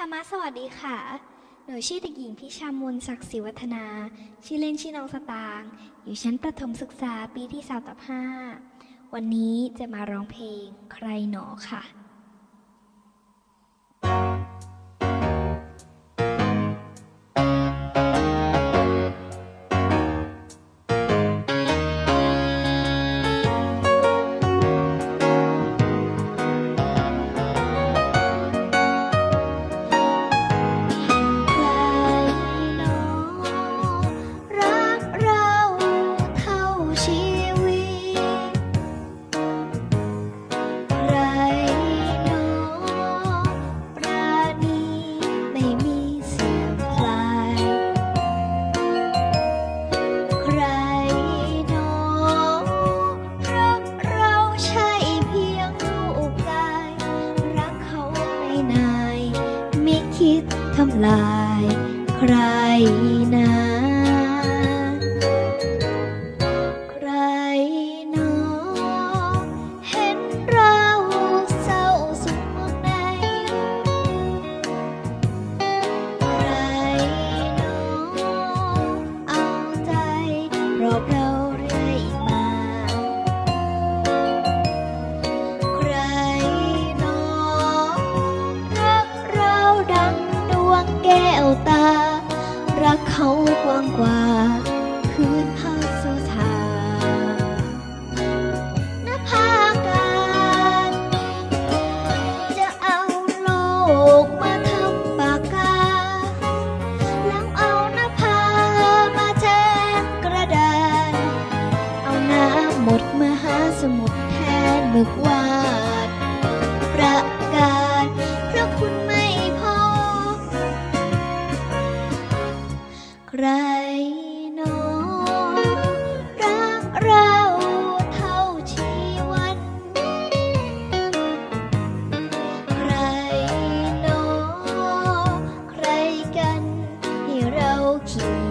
ธรรมะสวัสดีค่ะ หนูชื่อเด็กหญิงพิชามนศักดิ์ศรีวัฒนา ชื่อเล่นชื่อน้องสตางค์อยู่ชั้นประถมศึกษาปีที่สามตับห้า วันนี้จะมาร้องเพลงใครหนอค่ะ ทำลายใครนะ เขากว้างกว่าพื้นผ้าสุธาหน้าผากาศจะเอาโลกมาทำปากกา แล้วเอาหน้าผามาแทนกระดาน เอาน้ำหมดมหาสมุทรแทนหมึกว่า 我知。